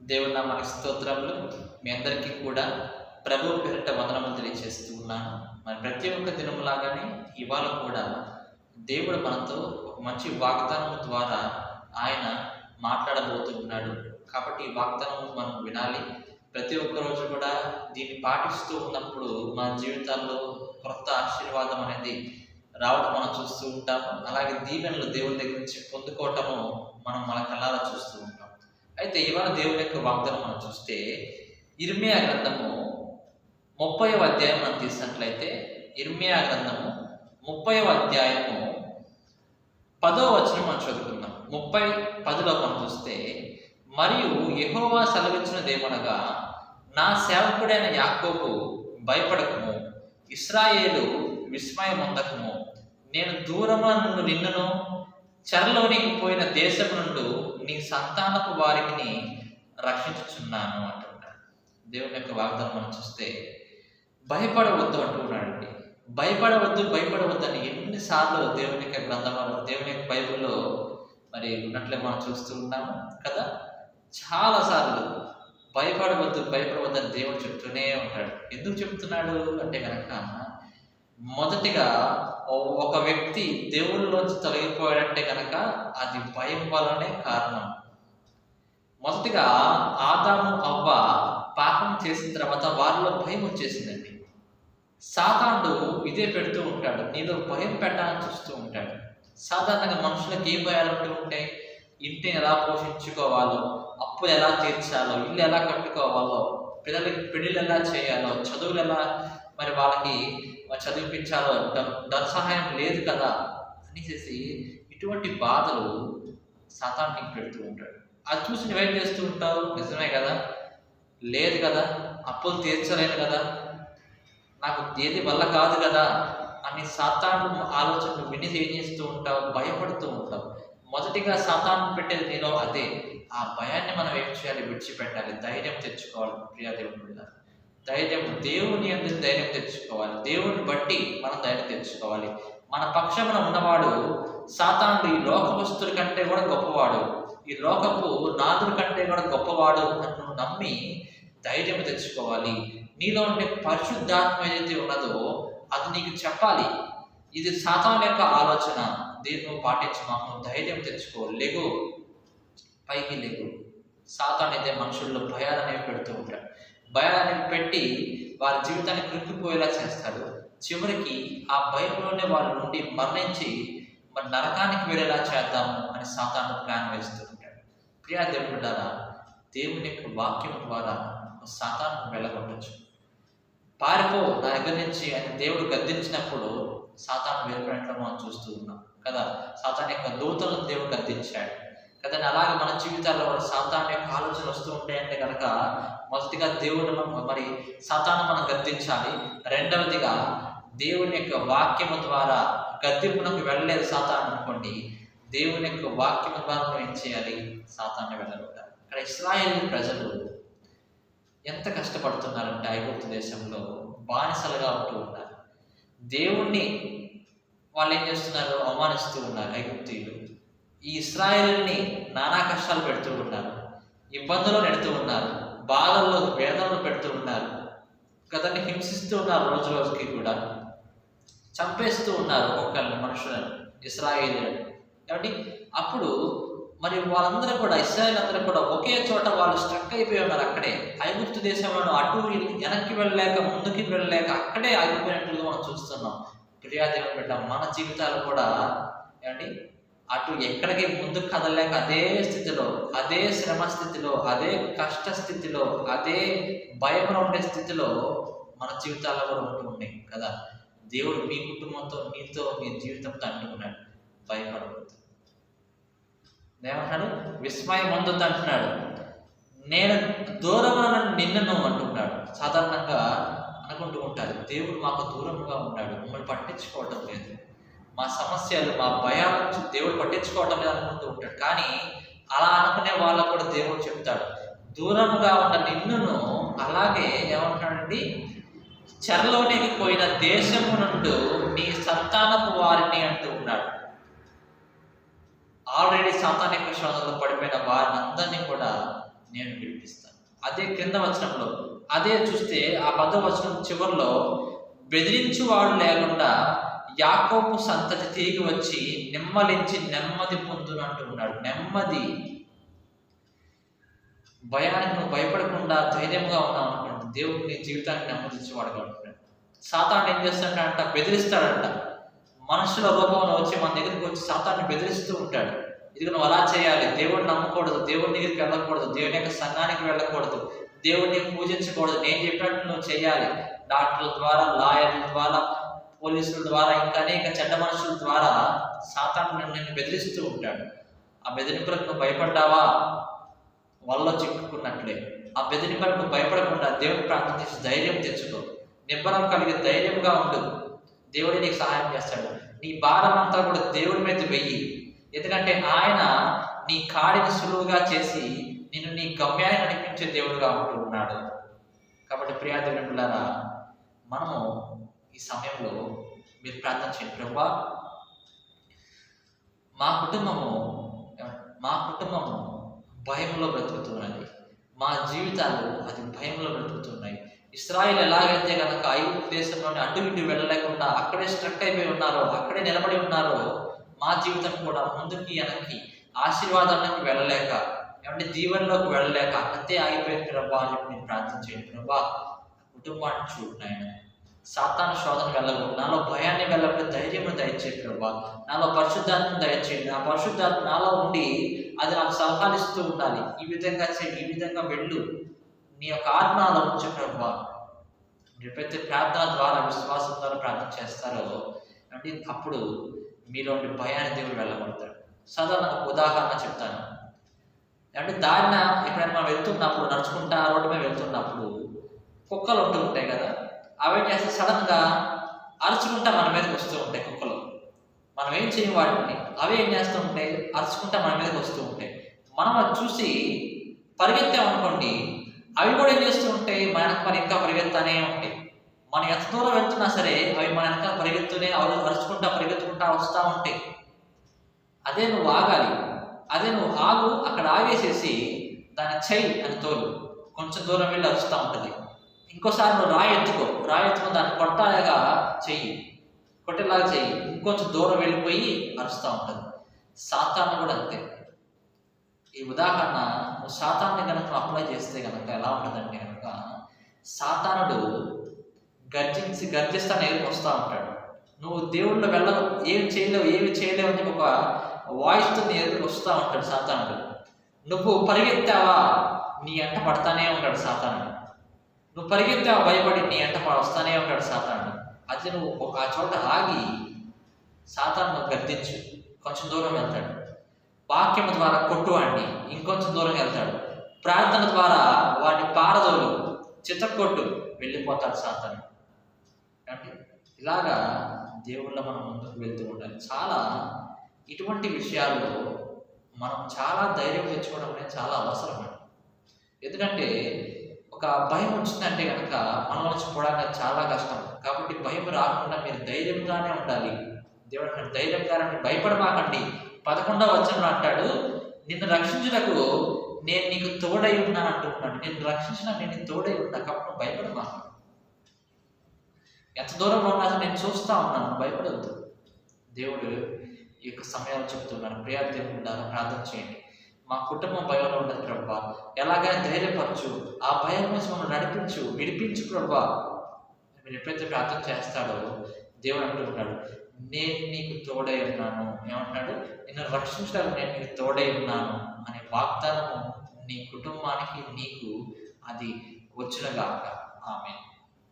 దేవుడు నా మనకి స్తోత్రములు. మీ అందరికీ కూడా ప్రభు పేరిట వందనములు తెలియజేస్తూ ఉన్నాను. మరి ప్రతి ఒక్క దినములాగానే ఇవాళ కూడా దేవుడు మనతో ఒక మంచి వాగ్దానం ద్వారా ఆయన మాట్లాడబోతున్నాడు. కాబట్టి ఈ వాగ్దానం మనం వినాలి. ప్రతి ఒక్క రోజు కూడా దీన్ని పాటిస్తూ ఉన్నప్పుడు మన జీవితాల్లో కొత్త ఆశీర్వాదం అనేది రావడం మనం చూస్తూ ఉంటాం అలాగే దీవెనలు దేవుని దగ్గర నుంచి పొందుకోవటము మనం మన కళ్ళారా చూస్తూ ఉంటాం అయితే ఇవాళ దేవుని యొక్క వాగ్దానం మనం చూస్తే ఇర్మియా గ్రంథము ముప్పై అధ్యాయం మనం తీసినట్లయితే ఇర్మియా గ్రంథము ముప్పై అధ్యాయము పదో వచనం మనం చదువుకుందాం. ముప్పై పదిలో మనం చూస్తే మరియు యెహోవా సెలవిచ్చినదేమనగా నా సేవకుడైన యాకోబు భయపడకము. ఇస్రాయేలు విస్మయముందకము. నేను దూరమున నుండి నిన్నును చెరలోనికి పోయిన దేశం నుండి నీ సంతానపు వారిని రక్షించుచున్నాను అంటున్నాడు దేవుని యొక్క వాగ్దానం మనం చూస్తే భయపడవద్దు అంటున్నాడండి. భయపడవద్దు భయపడవద్దు అని ఎన్నిసార్లు దేవుని యొక్క గ్రంథంలో దేవుని యొక్క బైబిల్లో మరి ఉన్నట్లే మనం చూస్తూ ఉన్నాము కదా. చాలాసార్లు భయపడవద్దు భయపడవద్దు అని దేవుడు చెప్తూనే ఉంటాడు. ఎందుకు చెప్తున్నాడు అంటే కనుక మొదటిగా ఒక వ్యక్తి దేవుళ్ళలోంచి తొలగిపోయాడంటే కనుక అది భయం వల్లనే కారణం. మొదటిగా ఆదాము అవ్వ పాపం చేసిన తర్వాత వారిలో భయం వచ్చేసిందండి. సాతాండు ఇదే పెడుతూ ఉంటాడు నీలో భయం పెట్టాలని చూస్తూ ఉంటాడు. సాధారణంగా మనుషులకు ఏం భయాలు ఉంటూ ఉంటాయి? ఇంటిని ఎలా పోషించుకోవాలో అప్పులు ఎలా తీర్చాలో ఇల్లు ఎలా కట్టుకోవాలో పిల్లలకి పెళ్ళిళ్ళు ఎలా చేయాలో చదువులు ఎలా మరి వాళ్ళకి మరి చదివించాలో ధన సహాయం లేదు కదా అనేసి ఇటువంటి బాధలు సాతానికి పెడుతూ ఉంటాడు. అది చూసి నువ్వేం చేస్తూ ఉంటావు? నిజమే కదా? లేదు కదా? అప్పులు తీర్చలేను కదా? నాకు ఏది వల్ల కాదు కదా? అని సాతాను ఆలోచనలు విని చేస్తూ ఉంటావు? భయపడుతూ ఉంటావు. మొదటిగా సాతాను పెట్టేది నీలో అదే. ఆ భయాన్ని మనం ఏం చేయాలి? విడిచిపెట్టాలి. ధైర్యం తెచ్చుకోవాలి. ప్రియా దేవుడు ధైర్యం దేవుని అందు ధైర్యం తెచ్చుకోవాలి. దేవుని బట్టి మనం ధైర్యం తెచ్చుకోవాలి. మన పక్షమున ఉన్నవాడు సాతాను ఈ లోకవస్తుల కంటే కూడా గొప్పవాడు. ఈ లోకపు నాదుల కంటే కూడా గొప్పవాడు అని నమ్మి ధైర్యం తెచ్చుకోవాలి. నీలో ఉండే పరిశుద్ధాత్మ ఏదైతే ఉన్నదో అది నీకు చెప్పాలి. ఇది సాతాన్ యొక్క ఆలోచన. దీన్ని పాటించి మాకు ధైర్యం తెచ్చుకో. లేగు. పైకి లేగు. సాతాన్ అయితే మనుషుల్లో భయాలు అనేవి పెడుతూ ఉంటాడు భయాలను పెట్టి వారి జీవితాన్ని కృంగిపోయేలా చేస్తాడు. చివరికి ఆ భయంలోనే వారి నుండి మరణించి మరి నరకానికి వెళ్ళేలా చేద్దాము అని సాతాను ప్లాన్ వేస్తూ ఉంటాడు. ప్రియా దేవుడు దేవుని యొక్క వాక్యం ద్వారా సాతాను వెళ్ళగొట్టచ్చు. పారిపో నా దగ్గర నుంచి అని దేవుడు గద్దించినప్పుడు సాతాను వెళ్ళినట్లు మనం చూస్తూ ఉన్నాం కదా. సాతాన్ యొక్క దూతలను దేవుడు గద్దించాడు. కదండి అలాగే మన జీవితాల్లో కూడా సాతాన్ యొక్క ఆలోచన వస్తూ ఉంటాయంటే కనుక మొదటిగా దేవుడు మరి సాతాను మనం గద్దించాలి. రెండవదిగా దేవుని యొక్క వాక్యము ద్వారా గద్దింపునకు వెళ్ళలేదు సాతాన్ అనుకోండి. దేవుని యొక్క వాక్యము ద్వారా మనం ఏం చేయాలి? సాతాన్ని వెళ్ళగొట్టాలి ఇక్కడ ఇస్రాయేల్ ప్రజలు ఎంత కష్టపడుతున్నారంటే ఐగుప్తు దేశంలో బానిసలుగా ఉంటూ ఉన్నారు. దేవుణ్ణి వాళ్ళు ఏం చేస్తున్నారు? అవమానిస్తూ ఉన్నారు ఐగుప్తీయులు. ఈ ఇస్రాయిల్ని నానా కష్టాలు పెడుతూ ఉన్నారు. ఇబ్బందులు నెడుతూ ఉన్నారు. బాధల్లో వేదనలు పెడుతూ ఉన్నారు. కదండి హింసిస్తూ ఉన్నారు రోజు రోజుకి కూడా. చంపేస్తూ ఉన్నారు ఒక్కొక్కరిని మనుషులను ఇస్రాయేలీలను. కాబట్టి అప్పుడు మరి వాళ్ళందరూ కూడా ఇస్రాయేల్ అందరూ కూడా ఒకే చోట వాళ్ళు స్ట్రక్ అయిపోయి ఉన్నారు అక్కడే. ఐగుప్తు దేశంలో అటు ఇటు వెనక్కి వెళ్ళలేక ముందుకి వెళ్ళలేక అక్కడే ఆగిపోయినట్లుగా మనం చూస్తున్నాం. ప్రియాదేవుని బిడ్డ మన జీవితాలు కూడా ఏమండి? అటు ఎక్కడికి ముందుకు కదలలేక అదే స్థితిలో అదే శ్రమ స్థితిలో అదే కష్ట స్థితిలో అదే భయంలో ఉండే స్థితిలో మన జీవితాల్లో కూడా ఉంటూ ఉన్నాయి కదా. దేవుడు మీ కుటుంబంతో మీతో మీ జీవితంతో అంటున్నాడు. భయపడవద్దు. ఏమంటున్నాడు? విస్మయం పొందొద్దు అంటున్నాడు. నేను దూరమైన నిన్నను అంటున్నాడు. సాధారణంగా అనుకుంటూ ఉంటారు. దేవుడు మాకు దూరంగా ఉన్నాడు. మమ్మల్ని పట్టించుకోవటం లేదు. మా సమస్యలు మా భయాల నుంచి దేవుడు పట్టించుకోవటం అనుకుంటూ ఉంటాడు. కానీ అలా అనుకునే వాళ్ళకు కూడా దేవుడు చెప్తాడు. దూరంగా ఉన్న నిన్నును అలాగే ఏమంటాడండి? చెరలోనికి పోయిన దేశము నుండి నీ సంతానపు వారిని అంటూ ఉన్నాడు. ఆల్రెడీ సాతాన్ యొక్క శోధనలో పడిపోయిన వారిని అందరినీ కూడా నేను విడిపిస్తాను. అదే క్రింద వచనంలో అదే చూస్తే ఆ పద వచనం చివరిలో బెదిరించు వాడు లేకుండా యాకోపు సంతతి తిరిగి వచ్చి నెమ్మలించి నెమ్మది పొందునంటూ ఉన్నాడు. నెమ్మది. భయానికి నువ్వు భయపడకుండా ధైర్యంగా ఉన్నావు అనుకోండి దేవుడు నీ జీవితాన్ని నెమ్మదించేవాడుగా ఉంటున్నాడు. సాతాను ఏం చేస్తాడంట బెదిరిస్తాడంట. మనుషుల రూపంలో వచ్చి మన దగ్గరికి వచ్చి సాతాన్ని బెదిరిస్తూ ఉంటాడు. ఇది నువ్వు అలా చేయాలి. దేవుడిని నమ్మకూడదు. దేవుడి దగ్గరికి వెళ్ళకూడదు. దేవుని యొక్క సంఘానికి వెళ్ళకూడదు. దేవుడిని పూజించకూడదు. నేను చెప్పినట్టు నువ్వు చేయాలి. డాక్టర్ల ద్వారా లాయర్ల ద్వారా పోలీసుల ద్వారా ఇంకా అనేక చెడ్డ మనుషుల ద్వారా సాతాను నిన్ను బెదిరిస్తూ ఉంటాడు. ఆ బెదిరింపులకు నువ్వు భయపడ్డావా? వల్ల చిక్కుకున్నట్లే. ఆ బెదిరింపులకు నువ్వు భయపడకుండా దేవుని ప్రార్థించి చేసి ధైర్యం తెచ్చుకో. నిబ్బరం కలిగి ధైర్యంగా ఉండు. దేవుడే నీకు సహాయం చేస్తాడు. నీ భారం అంతా కూడా దేవుడి మీద వెయ్యి. ఎందుకంటే ఆయన నీ కాడిని సులువుగా చేసి నిన్ను నీ గమ్యాన్ని నడిపించే దేవుడుగా ఉంటూ ఉన్నాడు కాబట్టి ప్రియా దేవుడులారా మనము ఈ సమయంలో మీరు ప్రార్థన చేయండి. ప్రభా మా కుటుంబము మా కుటుంబము భయంలో బ్రతుకుతున్నది. మా జీవితాలు అది భయంలో బ్రతుకుతున్నాయి. ఇస్రాయిల్ ఎలాగైతే కనుక ఐదు దేశంలోని అటు ఇటు వెళ్ళలేకుండా అక్కడే స్ట్రక్ అయిపోయి ఉన్నారో అక్కడే నిలబడి ఉన్నారో మా జీవితం కూడా ముందుకి వెనక్కి ఆశీర్వాదానికి వెళ్ళలేక ఏమంటే దీవెనలోకి వెళ్ళలేక అంతే ఆగిపోయిన ప్రభా అని నేను ప్రార్థన చేయండి. ప్రభా కుటుంబాన్ని చూడు నాయన. సాతాను శోధన వెళ్ళకూడదు. నాలో భయాన్ని వెళ్ళకుండా ధైర్యము దయచేయండి ప్రభా. నాలో పరిశుద్ధాత్మను దయచేయండి. ఆ పరిశుద్ధాత్మ నాలో ఉండి అది నాకు సలహాలు ఇస్తూ ఉండాలి. ఈ విధంగా చేయండి ఈ విధంగా వెళ్ళు. నీ యొక్క ఆత్మ నాలో ఉంచు ప్రభా. మీరు ప్రతి ప్రార్థన ద్వారా విశ్వాసం ద్వారా ప్రార్థన చేస్తారో అంటే అప్పుడు మీలో ఉండే భయాన్ని దేవుడు వెళ్ళగొడతాడు. సాధారణ ఉదాహరణ చెప్తాను. అంటే దారిన ఎప్పుడైనా మనం వెళ్తున్నప్పుడు నడుచుకుంటా రోడ్డు మీద వెళ్తున్నప్పుడు కుక్కలు ఉంటూ ఉంటాయి కదా అవి చేస్తే సడన్గా అరుచుకుంటా మన మీదకి వస్తూ ఉంటాయి కుక్కలు. మనం ఏం చేయం వాటిని? అవి ఏం చేస్తూ ఉంటాయి? అరుచుకుంటా మన మీదకి వస్తూ ఉంటాయి. మనం అది చూసి పరిగెత్తామనుకోండి అవి కూడా ఏం చేస్తూ ఉంటాయి? మన వెనక ఇంకా పరిగెత్తానే ఉంటాయి. మనం ఎంత దూరం వెళ్తున్నా సరే అవి మన వెనక పరిగెత్తూనే అవి అరుచుకుంటా పరిగెత్తుకుంటా వస్తూ ఉంటాయి. అదే నువ్వు ఆగాలి. అదే నువ్వు ఆగు అక్కడ ఆగేసేసి దాని చెయ్యి అని తోలు కొంచెం దూరం వెళ్ళి అరుస్తూ ఉంటుంది. ఇంకోసారి నువ్వు రాయి ఎత్తుకో రాయి ఎత్తుకుని దాన్ని కొట్టాలిగా చెయ్యి. కొట్టేలాగా చెయ్యి. ఇంకొంచెం దూరం వెళ్ళిపోయి అరుస్తూ ఉంటుంది. సాతాను కూడా అంతే. ఈ ఉదాహరణ నువ్వు సాతాన్ని కనుక అప్లై చేస్తే కనుక ఎలా ఉంటుందంటే కనుక సాతానుడు గర్జించి గర్జిస్తా నేర్పు వస్తూ ఉంటాడు. నువ్వు దేవుళ్ళు వెళ్ళ ఏమి చేయలేవు ఏమి చేయలేవు అని ఒక వాయిస్తో నేర్పు వస్తూ ఉంటాడు సాతానుడు. నువ్వు పరిగెత్తావా? నీ ఎంట పడతానే ఉంటాడు సాతానుడు. నువ్వు పరిగెత్తా భయపడి నీ ఎంట వస్తానే ఉంటాడు సాతాను అది నువ్వు ఒక చోట ఆగి సాతాను గర్దించు కొంచెం దూరం వెళ్తాడు. వాక్యం ద్వారా కొట్టువాడిని ఇంకొంచెం దూరం వెళ్తాడు. ప్రార్థన ద్వారా వాడిని పారదోలు. చిత్తకొట్టు వెళ్ళిపోతాడు సాతాను అంటే ఇలాగా దేవుళ్ళ మనం ముందుకు వెళ్తూ ఉండాలి. చాలా ఇటువంటి విషయాల్లో మనం చాలా ధైర్యం తెచ్చుకోవడం అనేది చాలా అవసరం ఎందుకంటే ఒక భయం వచ్చిందంటే కనుక మనలో నుంచి పోవడానికి చాలా కష్టం. కాబట్టి భయం రాకుండా మీరు ధైర్యంగానే ఉండాలి. దేవుడు అంటాడు ధైర్యంగానే భయపడమాకండి. పదకొండవ వచనంలో అంటాడు నిన్ను రక్షించుటకు నేను నీకు తోడై ఉన్నాను అంటున్నాడు నేను రక్షించిన నేను తోడై ఉన్నా కాబట్టి నువ్వు ఎంత దూరం ఉన్నా నేను చూస్తా ఉన్నాను భయపడవద్దు. దేవుడు ఈ యొక్క సమయాలు చెప్తున్నాను ప్రియా దేవుడు ప్రార్థన చేయండి. మా కుటుంబం భయంలో ఉండదు ప్రభా. ఎలాగైనా ధైర్యపరచు. ఆ భయం నుంచి మనం నడిపించు విడిపించు ప్రభా. మీరు ఎప్పుడైతే ప్రార్థన చేస్తాడో దేవుడు అంటున్నాడు నేను నీకు తోడై ఉన్నాను. ఏమంటున్నాడు? నిన్ను రక్షించడానికి నేను నీకు తోడై ఉన్నాను. అనే వాగ్దానము నీ కుటుంబానికి నీకు అది వచ్చినగాక. ఆమె